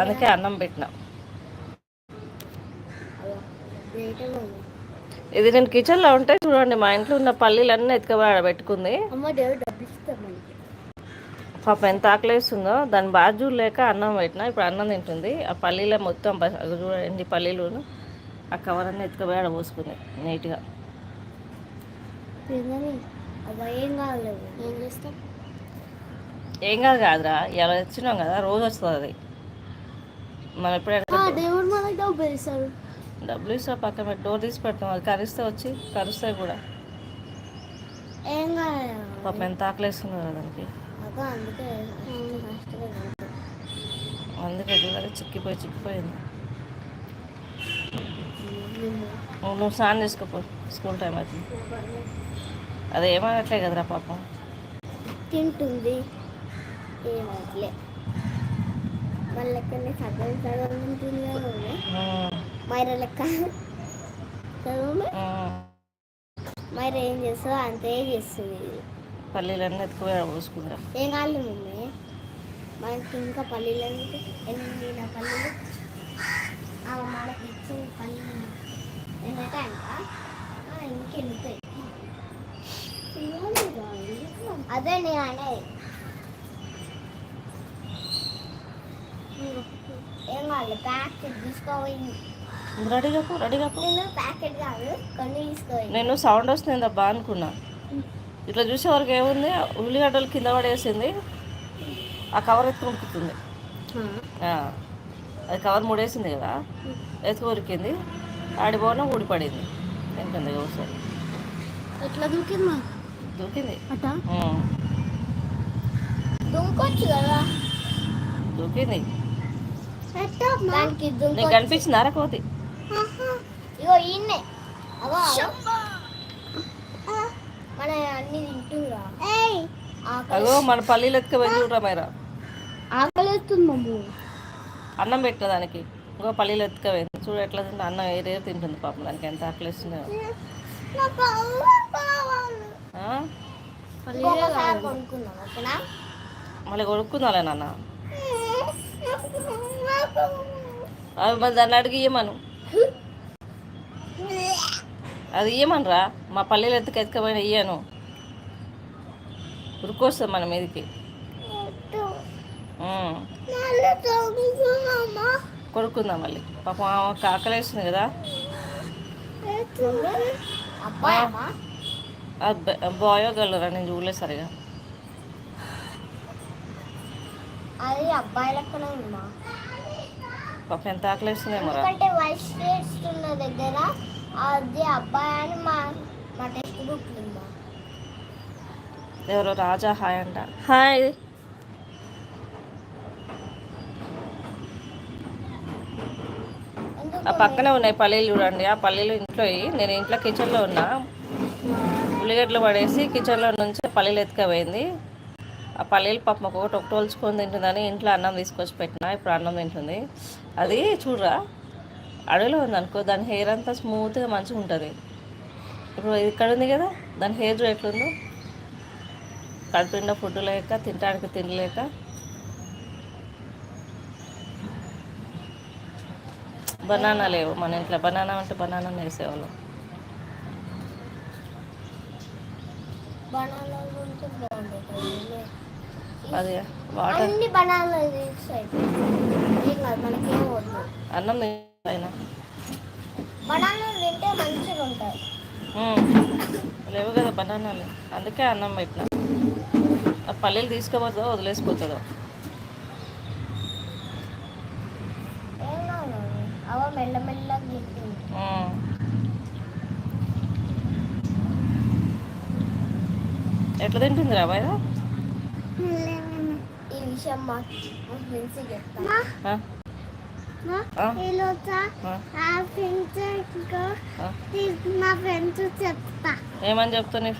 అందుకే అన్నం పెట్టినా. ఇది నేను కిచెన్లో ఉంటే చూడండి మా ఇంట్లో ఉన్న పల్లీలన్నీ ఎత్తుక పెట్టుకుంది. పాప ఎంత ఆకలేస్తుందో దాని బాజు లేక అన్నం పెట్టిన. ఇప్పుడు అన్నం తింటుంది. ఆ పల్లీలో మొత్తం చూడండి పల్లీలు ఆ కవర్ అన్నీ ఎత్తుకపోయి ఆడ పోసుకుంది నీట్గా. ఏం కాలేదు ఏం చేస్తాం ఏం కాదు కాదురా ఇలా వచ్చినాం కదా రోజు వస్తుంది. అది మనం ఎప్పుడైనా దేవుడు మనకి డబ్బులు ఇస్తాడు. డబ్బులు ఇస్తా పక్కన పెట్టి డోర్ తీసి పెడతాం అది కరిస్తే వచ్చి కరుస్తాయి కూడా. ఏం కాలేదు పాపం ఎంత ఆకలేస్తుందో కదా దానికి. అందుకే చూడాలి చిక్కిపోయి చిక్కిపోయింది. నువ్వు స్నానం చేసుకోపో స్కూల్ టైం అవుతుంది అది ఏమనట్లే కదరా పాపం. తింటుంది. ఏమట్లే వాళ్ళ లెక్కనే సగం సగం ఉమ్, మైర లెక్క. మైర ఏం చేస్తుందో అంతే చేస్తుంది. పల్లీలన్నీ ఎత్తుకుపోయి పోసుకుందా ఏం కాదు మమ్మీ? మనకి ఇంకా పల్లీలు ఎందుకు? ఎన్ని పల్లీలు? మనకి ఇచ్చిన పల్లీలు. ఇంకెళ్తాయి అదే నేను అనేది. ఏం ప్యాకెట్ రెడీగా పో రెడీగా పో నేను ప్యాకెట్ కాదు కొన్ని తీసుకోపోయింది నేను సౌండ్ వస్తుంది అబ్బా అనుకున్నా. ఇట్లా చూసే వరకు ఏముంది? ఉల్లిగడ్డలు కింద పడేసింది. ఆ కవర్ ఎత్తుకు ఉరుకుతుంది అది కవర్ ముడేసింది కదా ఎత్తుకు ఉరికింది. ఆడిపోవడం ఊడిపడింది. తింటుంది ఒకసారి. ఎట్లా దూకింది దూకింది. దుంకొచ్చు కదా. దూకింది. నీకు కనిపించింది కోతి? ఇగో ఈయన్నే. అవో మన అన్ని తింటురా అగో మన పల్లీలు ఎత్తుకు చూడరా మైరా ఆకలిస్తుంది మమ్ము అన్నం పెట్టిన దానికి. ఇంకో పల్లీలు ఎత్తుకపోయింది చూడు ఎట్లా తింటుంది అన్నం ఏరే తింటుంది పాపం దానికి. ఎంత ఆకలిస్తుందో. ఆ? ఇంకొకసారి కొనుక్కుందాం ఓకేనా? మళ్ళీ కొనుక్కుందాలే నాన్న. అవి మరి దాన్ని అడిగి ఇయ్యమను. అది ఇయ్యమనరా? మా పల్లెలు ఎత్తుకు ఎత్తుకపోయిన ఇయ్యను. ఉరుకొస్తుంది మన మీదకి. కొనుక్కుందాం మళ్ళీ. పాపం ఆమెకు ఆకలేస్తుంది కదా. బాయో గల్లరా నేను చూడలేదు సరిగా. అది అబ్బాయి లెక్కనే ఉందా పాపం ఎంత ఆకలేస్తుందేమో రా. ఎందుకంటే వైట్ షేడ్స్ ఉన్న దగ్గర అది అబ్బాయి అని మా మా టెక్స్ట్ బుక్ ఉందా ఎవరో రాజా హాయ్ అంట. హాయ్. ఆ పక్కనే ఉన్నాయి పల్లీలు చూడండి. ఆ పల్లీలు ఇంట్లో. నేను ఇంట్లో కిచెన్లో ఉన్నా. ఉల్లిగడ్డలు పడేసి కిచెన్లో నుంచి పల్లీలు ఎత్తుకపోయింది. ఆ పల్లీలు పప్పు ఒకటి ఒకటి తోల్చుకొని తింటుందని ఇంట్లో అన్నం తీసుకొచ్చి పెట్టిన ఇప్పుడు అన్నం తింటుంది. అది చూడరా అడవిలో ఉంది అనుకో దాని హెయిర్ అంతా స్మూత్గా మంచిగా ఉంటుంది. ఇప్పుడు ఇక్కడ ఉంది కదా దాని హెయిర్ ఎట్లుందో. కడుపుండా ఫుడ్ లేక తినడానికి తినలేక బనానా లేవు మన ఇంట్లో. బనానా అంటే బనానా వేసేవాళ్ళం. బనానా బాగుంటుంది అది వాటర్. అన్ని పైన బనానాలు తింటే మంచిగా ఉంటాయి. లేవు కదా బనానాలు. అందుకే అన్నం పెట్టిన ఆ పల్లీలు తీసుకోపోతుందో వదిలేసిపోతుందో. ఎట్లా తింటుంది. రా బాయ్? చెప్తా ఏమని చెప్తావు నీ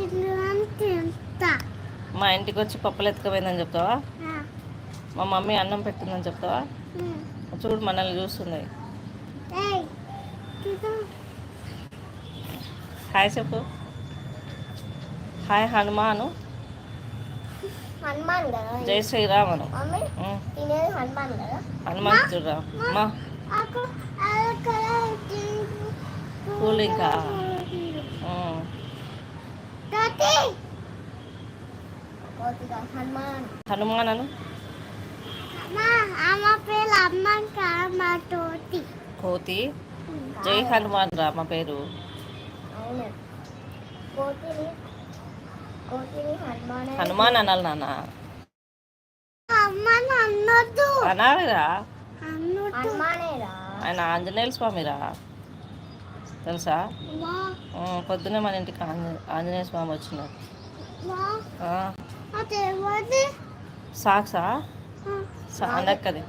తిన్నాను తింటా మా ఇంటికి వచ్చి పప్పులు ఎత్తుకుపోయిందని చెప్తావా మా మమ్మీ అన్నం పెట్టిందని చెప్తావా చూడు మనల్ని చూస్తుంది హాయ్ చెప్పు హాయ్ హనుమాను. హనుమాన్ కదా జై శ్రీరామ్ అను మమ్మీ ఉమ్, తినేది హనుమాన్ కదా? హనుమంతుడు హనుమాన్. అను కోతి? జై హనుమాన్ రా మా పేరు. కోతిని హనుమాన్ హనుమాన్ అనాలి నాన్న. అనాలిరా? ఆయన ఆంజనేయుల స్వామిరా. తెలుసా? పొద్దున్నే మన ఇంటికి ఆంజ- ఆంజనేయ స్వామి వచ్చినారు సాక్సా? అనక్కది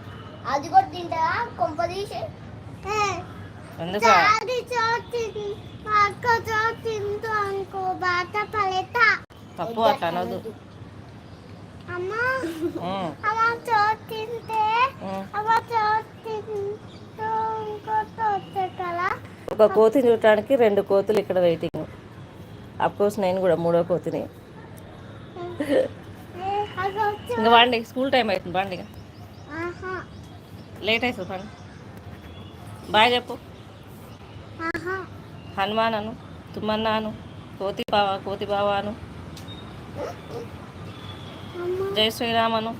అది కూడా తింటా కొంప తీసి? ఎందుకు? అక్క అనుకో బాట పలెట తప్పు అట్లా కదా ఒక కోతిని చూడటానికి రెండు కోతులు ఇక్కడ వెయిటింగ్ కోర్స్ నేను కూడా మూడో కోతిని. ఇంకా వాండి స్కూల్ టైం అవుతుంది బాండి లేట్ అవుతుంది పండి బాయ్ చెప్పు. ఆహా. హనుమాన్ అను తుమ్మన్న అను కోతి బావ కోతి బావ అను అమ్మ జై శ్రీరామ్ అను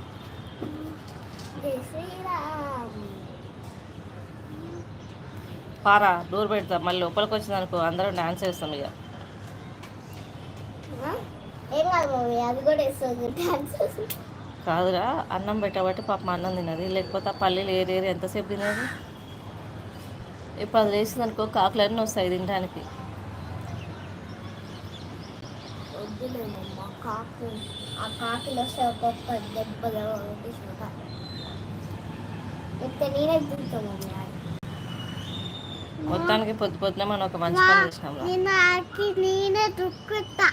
జై శ్రీరామ్. పారా డోర్ పెడతా. మళ్ళీ లోపలికి వచ్చింది అనుకో అందరం డాన్స్ వేస్తాం ఇక. కాదురా అన్నం పెట్టబట్టి పాపం అన్నం తినది లేకపోతే ఆ పల్లీలు ఏరి ఏరి ఎంతసేపు తినేది? ఇప్పుడు అది వేసింది అనుకో కాకులన్నీ వస్తాయి తినడానికి. కాకు. ఆ కాకులు వస్తే ఒక్కొక్క దెబ్బగా తీసుకుంటా చెప్తే నేనే తింటాను మమ్మీ అది. మొత్తానికి పొద్దు పొద్దున మనం ఒక మంచి పని చేసినాం రా నేను దుక్కుతా.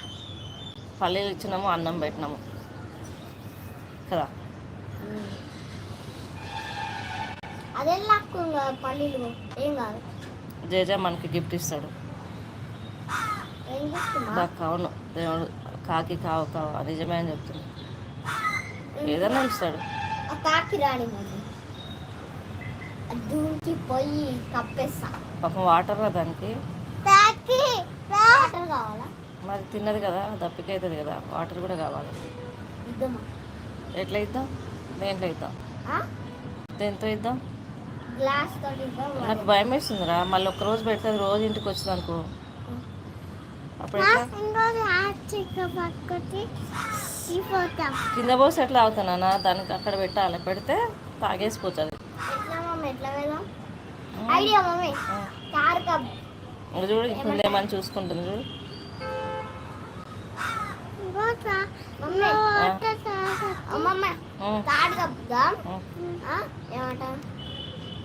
పల్లీలు ఇచ్చినాము అన్నం పెట్టినాము. కదా? అదే పల్లీలు? ఏం కాదు. జేజా మనకి గిఫ్ట్ ఇస్తాడు. కావును. దేవుడు కాకి కావు కావు నిజమే అని చెప్తున్నా. ఏదన్నా ఇస్తాడు. కాకి రాని దూకి పోయి కప్పేస్తా. పాపం వాటర్ రా దానికి. కాకి వాటర్ కావాలా? మరి తిన్నది కదా దప్పిక అవుతుంది కదా వాటర్ కూడా కావాలి. ఎట్లా ఇద్దాం? దేంట్లో ఇద్దాం? దేంతో ఇద్దాం? నాకు భయం వేస్తుందిరా మళ్ళీ ఒక రోజు రోజు ఇంటికి వచ్చింది అనుకో కింద పోసి ఎట్లా అవుతానా దానికి అక్కడ పెట్టాలి. పెడితే తాగేసిపోతుంది. చూడు ఇప్పుడు ఏమని చూసుకుంటుంది చూడు.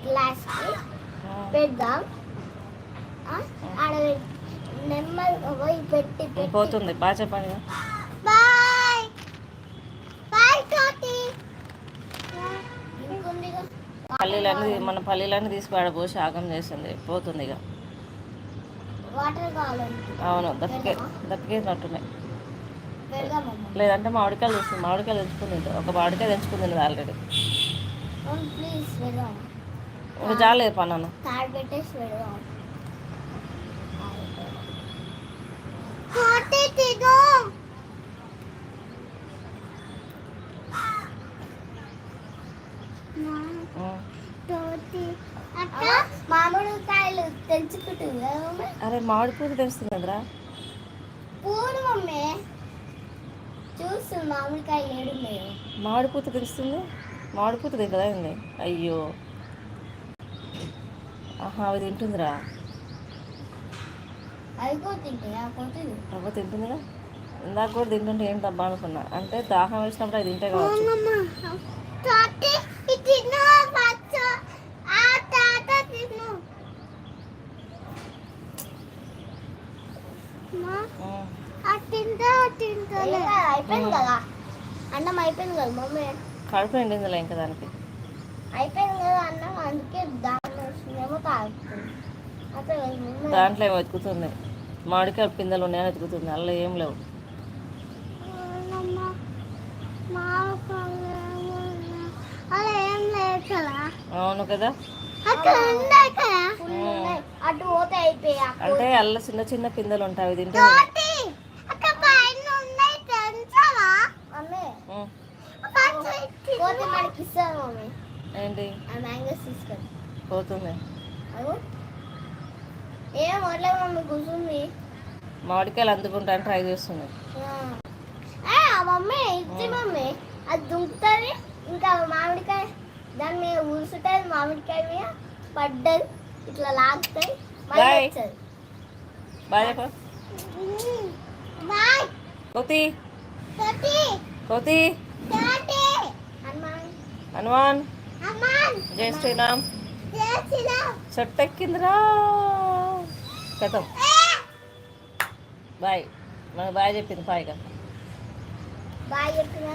గ్లాస్. పెడదాం. ఆడ నెమ్మదిగా పోయి పెట్టి పెట్టి పోతుంది బాగా చెప్పండి బాయ్. బాయ్ తోటి ఇంకుందిగా. పల్లీలన్నీ మన పల్లీలన్నీ తీసి ఆడ పోసి ఆగం చేస్తుంది పోతుంది ఇక. అవును దప్పికే దప్పికేసినట్టున్నాయి. లేదంటే మామిడికాయలు తెస్తుంది మామిడికాయలు తెంచుకుంది ఒక మామిడికాయ తెంచుకుంది ఆల్రెడీ ఇంకా జాలేదు పన్నాను తాడు పెట్టేసి పెడదాం కోటి తిను తోటి అక్క మామిడికాయలు తెంచుకుంటుంది అరే మామిడి పూత తెస్తున్నదిరా పూలు మమ్మీ. చూస్తుంది మామిడికాయలు ఏడున్నాయో మామిడి పూత తెలుస్తుంది మామిడి పూత తింటుందా అయ్యో. ఆహా అవి తింటుందిరా. అవి కూడా తింటాయి ఆ కోతులు రవ్వ తింటుందిగా ఇందాక కూడా తింటుంటే ఏం డబ్బా అనుకున్నా. అంటే దాహం వేసినప్పుడు అది తింటే కావచ్చు. అయిపోయింది కదా. అన్నం అయిపోయింది కదా మమ్మీ. కడుపు నిండిందిలే ఇంకా దానికి. అయిపోయింది కదా అన్నం అందుకే దాని వస్తుందేమో తాగుతుంది. దాంట్లో ఏమి వెతుకుతుంది మామిడికాయ పిందెలు ఉన్నాయని వెతుకుతుంది అందులో ఏం లేవు. అవును కదా. అంటే అల్ల చిన్న చిన్న పిందెలు ఉంటాయి. తింటే పోతుంది. మామిడికాయలు అందుకుంటాను ట్రై చేస్తుంది ఆ. మమ్మీ ఇచ్చి మమ్మీ. అది దుంకుతుంది ఇంకా మామిడికాయ దాని మీద ఊరుసుంటుంది మామిడికాయ మీద పడ్డది ఇట్లా లాగుతాయి బాయ్. కోతి. హనుమాన్. హనుమాన్. హనుమాన్. జై శ్రీరామ్. చేసినా చెట్టు ఎక్కిందిరా. కథం. బాయ్. మనకు బాయ్ చెప్పింది పాయిగా బాయ్ చెప్పిన?